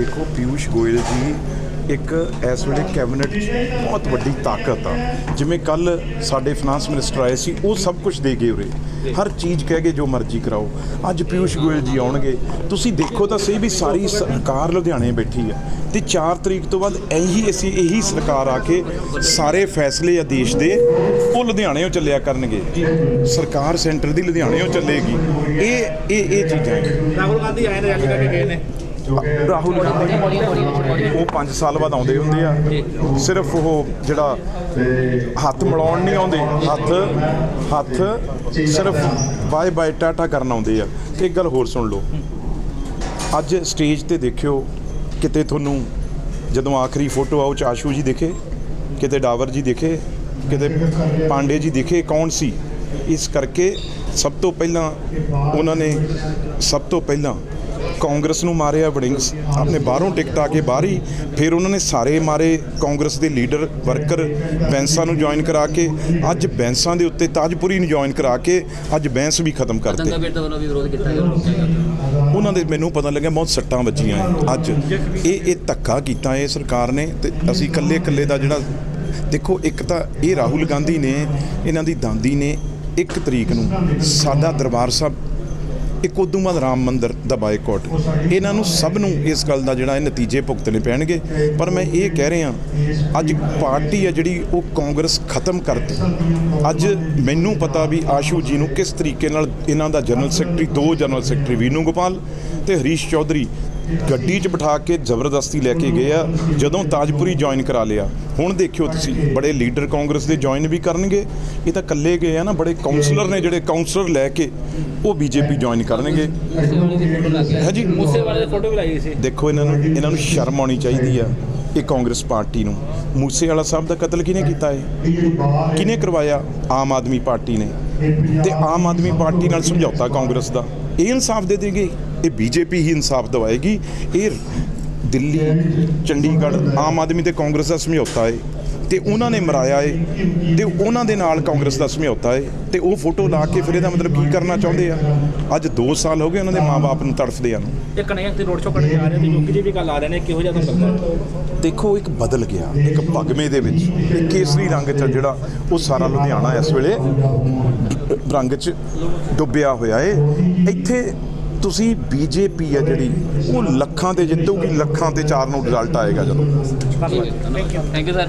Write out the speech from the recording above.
ਦੇਖੋ ਪਿਊਸ਼ ਗੋਇਲ ਜੀ ਇੱਕ ਇਸ ਵੇਲੇ ਕੈਬਨਿਟ 'ਚ ਬਹੁਤ ਵੱਡੀ ਤਾਕਤ ਆ। ਜਿਵੇਂ ਕੱਲ ਸਾਡੇ ਫਾਈਨਾਂਸ ਮਿਨਿਸਟਰ ਆਏ ਸੀ, ਉਹ ਸਭ ਕੁਝ ਦੇ ਗਏ ਉਰੇ। ਹਰ ਚੀਜ਼ ਕਹਿ ਗਏ ਜੋ ਮਰਜ਼ੀ ਕਰਾਓ। ਅੱਜ ਪਿਊਸ਼ ਗੋਇਲ ਜੀ ਆਉਣਗੇ। ਤੁਸੀਂ ਦੇਖੋ ਤਾਂ ਸਹੀ ਵੀ ਸਾਰੀ ਸਰਕਾਰ ਲੁਧਿਆਣੇ ਬੈਠੀ ਆ। ਤੇ 4 ਤਰੀਕ ਤੋਂ ਬਾਅਦ ਇਹੀ ਅਸੀਂ ਇਹੀ ਸਰਕਾਰ ਆ ਕੇ ਸਾਰੇ ਫੈਸਲੇ ਆ ਦੇਸ਼ ਦੇ, ਉਹ ਲੁਧਿਆਣੇੋਂ ਚੱਲਿਆ ਕਰਨਗੇ। ਸਰਕਾਰ ਸੈਂਟਰ ਦੀ ਲੁਧਿਆਣੇੋਂ ਚੱਲੇਗੀ। ਇਹ ਇਹ ਇਹ ਚੀਜ਼ਾਂ ਰਾਹੁਲ ਗਾਂਧੀ ਆਏ ਨੇ, ਰੈਲੀ ਕਰਕੇ ਗਏ ਨੇ। ਰਾਹੁਲ ਗਾਂਧੀ ਉਹ 5 ਸਾਲ ਬਾਅਦ ਆਉਂਦੇ ਹੁੰਦੇ ਆ। ਸਿਰਫ ਉਹ ਜਿਹੜਾ ਹੱਥ ਮਿਲਾਉਣ ਨਹੀਂ ਆਉਂਦੇ ਹੱਥ ਹੱਥ ਸਿਰਫ ਬਾਏ ਬਾਏ ਟਾਟਾ ਕਰਨ ਆਉਂਦੇ ਆ। ਤੇ ਇੱਕ ਗੱਲ ਹੋਰ ਸੁਣ ਲਓ। ਅੱਜ ਸਟੇਜ ਤੇ ਦੇਖਿਓ ਕਿਤੇ ਤੁਹਾਨੂੰ ਜਦੋਂ ਆਖਰੀ ਫੋਟੋ ਆਉ ਚਾਸ਼ੂ ਜੀ ਦਿਖੇ? ਕਿਤੇ ਡਾਵਰ ਜੀ ਦਿਖੇ? ਕਿਤੇ ਪਾਂਡੇ ਜੀ ਦਿਖੇ? ਕੌਣ ਸੀ? ਇਸ ਕਰਕੇ ਸਭ ਤੋਂ ਪਹਿਲਾਂ ਉਹਨਾਂ ਨੇ ਸਭ ਤੋਂ ਪਹਿਲਾਂ ਕਾਂਗਰਸ ਨੂੰ ਮਾਰਿਆ ਵੜਿੰਗਸ ਆਪਣੇ ਬਾਹਰੋਂ ਟਿਕਟ ਆ ਕੇ ਬਾਹਰ ਹੀ ਫਿਰ ਉਹਨਾਂ ਨੇ ਸਾਰੇ ਮਾਰੇ ਕਾਂਗਰਸ ਦੇ ਲੀਡਰ ਵਰਕਰ ਬੈਂਸਾਂ ਨੂੰ ਜੁਆਇਨ ਕਰਾ ਕੇ ਅੱਜ ਬੈਂਸਾਂ ਦੇ ਉੱਤੇ ਤਾਜਪੁਰੀ ਨੂੰ ਜੁਆਇਨ ਕਰਾ ਕੇ ਅੱਜ ਬੈਂਸ ਵੀ ਖਤਮ ਰੋਕਿਆ ਗਿਆ। ਉਹਨਾਂ ਦੇ ਮੈਨੂੰ ਪਤਾ ਲੱਗਿਆ ਬਹੁਤ ਸੱਟਾਂ ਵੱਜੀਆਂ ਹੈ ਅੱਜ ਇਹ ਇਹ ਧੱਕਾ ਕੀਤਾ ਇਹ ਸਰਕਾਰ ਨੇ ਤੇ ਅਸੀਂ ਇਕੱਲੇ ਇਕੱਲੇ ਦਾ ਜਿਹੜਾ ਦੇਖੋ ਇੱਕ ਤਾਂ ਇਹ ਰਾਹੁਲ ਗਾਂਧੀ ਨੇ ਇਹਨਾਂ ਦੀ ਦਾਦੀ ਨੇ ਇੱਕ ਤਰੀਕ ਨੂੰ ਸਾਡਾ ਦਰਬਾਰ ਸਾਹਿਬ ਇੱਕ ਉਦੋਂ ਬਾਅਦ ਰਾਮ ਮੰਦਿਰ ਦਾ ਬਾਈਕਾਟ। ਇਹਨਾਂ ਨੂੰ ਸਭ ਨੂੰ ਇਸ ਗੱਲ ਦਾ ਜਿਹੜਾ ਇਹ ਨਤੀਜੇ ਭੁਗਤਣੇ ਪੈਣਗੇ। ਪਰ ਮੈਂ ਇਹ ਕਹਿ ਰਿਹਾ, ਅੱਜ ਪਾਰਟੀ ਹੈ ਜਿਹੜੀ ਉਹ ਕਾਂਗਰਸ ਖਤਮ ਕਰਤੀ। ਅੱਜ ਮੈਨੂੰ ਪਤਾ ਵੀ ਆਸ਼ੂ ਜੀ ਨੂੰ ਕਿਸ ਤਰੀਕੇ ਨਾਲ ਇਹਨਾਂ ਦਾ ਜਨਰਲ ਸੈਕਟਰੀ, ਦੋ ਜਨਰਲ ਸੈਕਟਰੀ ਵੀਨੂ ਗੋਪਾਲ ਤੇ ਹਰੀਸ਼ ਚੌਧਰੀ ਗੱਡੀ 'ਚ ਬਿਠਾ ਕੇ ਜ਼ਬਰਦਸਤੀ ਲੈ ਕੇ ਗਏ ਆ ਜਦੋਂ ਤਾਜਪੁਰੀ ਜੁਆਇਨ ਕਰਾ ਲਿਆ। ਹੁਣ ਦੇਖਿਓ ਤੁਸੀਂ ਬੜੇ ਲੀਡਰ ਕਾਂਗਰਸ ਦੇ ਜੁਆਇਨ ਵੀ ਕਰਨਗੇ ਇਹ ਤਾਂ ਇਕੱਲੇ ਗਏ ਆ ਨਾ ਬੜੇ ਕਾਉਂਸਲਰ ਨੇ ਜਿਹੜੇ ਕਾਉਂਸਲਰ ਲੈ ਕੇ ਉਹ ਬੀਜੇਪੀ ਜੁਆਇਨ ਕਰਨਗੇ। ਮੂਸੇ ਵਾਲੇ ਹੈ ਜੀ ਮੂਸੇ ਵਾਲੇ ਦੀ ਫੋਟੋ ਵੀ ਲਾਈ ਸੀ। ਦੇਖੋ ਇਹਨਾਂ ਨੂੰ ਇਹਨਾਂ ਨੂੰ ਸ਼ਰਮ ਆਉਣੀ ਚਾਹੀਦੀ ਆ ਇਹ ਕਾਂਗਰਸ ਪਾਰਟੀ ਨੂੰ। ਮੂਸੇਵਾਲਾ ਸਾਹਿਬ ਦਾ ਕਤਲ ਕਿਹਨੇ ਕੀਤਾ ਹੈ ਕਿਹਨੇ ਕਰਵਾਇਆ ਆਮ ਆਦਮੀ ਪਾਰਟੀ ਨੇ? ਤੇ ਆਮ ਆਦਮੀ ਪਾਰਟੀ ਨਾਲ ਸਮਝੌਤਾ ਕਾਂਗਰਸ ਦਾ। ਇਹ ਇਨਸਾਫ ਦੇ ਦੇਗੇ। ਇਹ ਬੀਜੇਪੀ ਹੀ ਇਨਸਾਫ ਦਵਾਏਗੀ। ਇਹ ਦਿੱਲੀ ਚੰਡੀਗੜ੍ਹ ਆਮ ਆਦਮੀ ਤੇ ਕਾਂਗਰਸ ਦਾ ਸਮਝੌਤਾ ਹੈ ਤੇ ਉਹਨਾਂ ਨੇ ਮਰਾਇਆ ਏ ਤੇ ਉਹਨਾਂ ਦੇ ਨਾਲ ਕਾਂਗਰਸ ਦਾ ਸਮਝੌਤਾ ਏ ਤੇ ਉਹ ਫੋਟੋ ਲਾ ਕੇ ਫਿਰ ਇਹਦਾ ਮਤਲਬ ਕੀ ਕਰਨਾ ਚਾਹੁੰਦੇ ਆ? ਅੱਜ 2 ਸਾਲ ਹੋ ਗਏ ਉਹਨਾਂ ਦੇ ਮਾਪੇ ਨੂੰ ਤੜਫਦੇ ਆ ਇਹ ਕਨਈਆ ਤੇ ਰੋਡ ਸ਼ੋ ਕਰਨ ਜਾ ਰਹੇ ਤੇ ਯੋਗੀ ਜੀ ਵੀ ਗੱਲ ਆ ਰਹੇ ਨੇ ਕਿਹੋ ਜਿਹਾ ਤੁਹਾਨੂੰ ਲੱਗਦਾ? ਦੇਖੋ ਇੱਕ ਬਦਲ ਗਿਆ ਇੱਕ ਭਗਵੇਂ ਦੇ ਵਿੱਚ। ਇੱਕ ਕੇਸਰੀ ਰੰਗ ਚ ਜਿਹੜਾ ਉਹ ਸਾਰਾ ਲੁਧਿਆਣਾ ਇਸ ਵੇਲੇ ਰੰਗ ਚ ਡੁੱਬਿਆ ਹੋਇਆ ਏ। ਇੱਥੇ ਤੁਸੀਂ ਬੀਜੇਪੀ ਆ ਜਿਹੜੀ ਉਹ ਲੱਖਾਂ ਤੇ ਜਿੱਤੂਗੀ ਲੱਖਾਂ ਤੇ ਚਾਰ ਨੂੰ ਰਿਜ਼ਲਟ ਆਏਗਾ ਜਦੋਂ। ਧੰਨਵਾਦ। Thank you sir